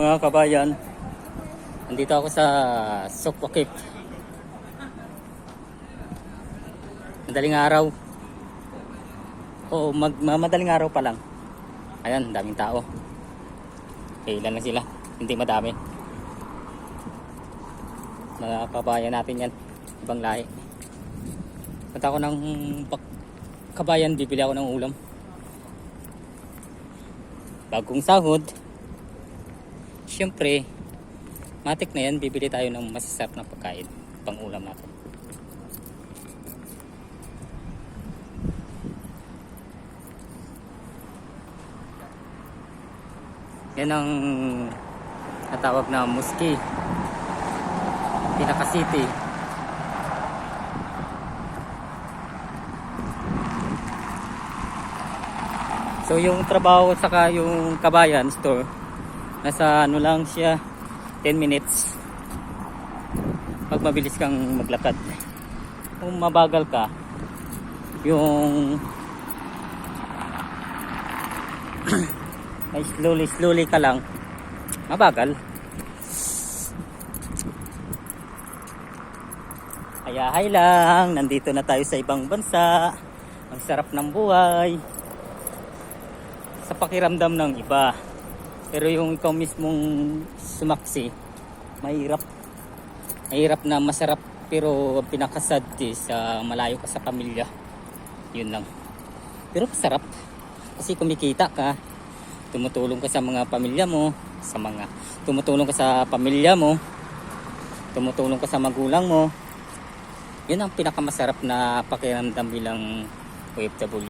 Mga kabayan, nandito ako sa Sokwakip. Madaling araw. Oo, mag, ma- madaling araw pa lang. Ayan, daming tao. Okay, ilan lang sila. Hindi madami. Mga kabayan natin yan. Ibang lahi. Punta ako ng kabayan, bibili ako ng ulam. Bagong sahod. Siyempre, matik na yan, bibili tayo ng masasarap na pagkain. Pang ulam natin. Yan ang natawag na Muski. Pinaka City. So yung trabaho saka yung kabayan store, nasa ano lang siya, 10 minutes. Pag mabilis kang maglakad. Kung mabagal ka, yung ay slowly slowly ka lang, mabagal. Kaya hi lang, nandito na tayo sa ibang bansa. Ang sarap ng buhay sa pakiramdam ng iba. Pero yung ikaw mismong sumaksi, mahirap. Mahirap na masarap pero ang pinakasad is sa malayo ka sa pamilya. Yun lang. Pero masarap. Kasi kumikita ka, tumutulong ka sa mga pamilya mo, sa mga tumutulong ka sa pamilya mo, tumutulong ka sa magulang mo. Yun ang pinakamasarap na pakiramdam bilang OFW.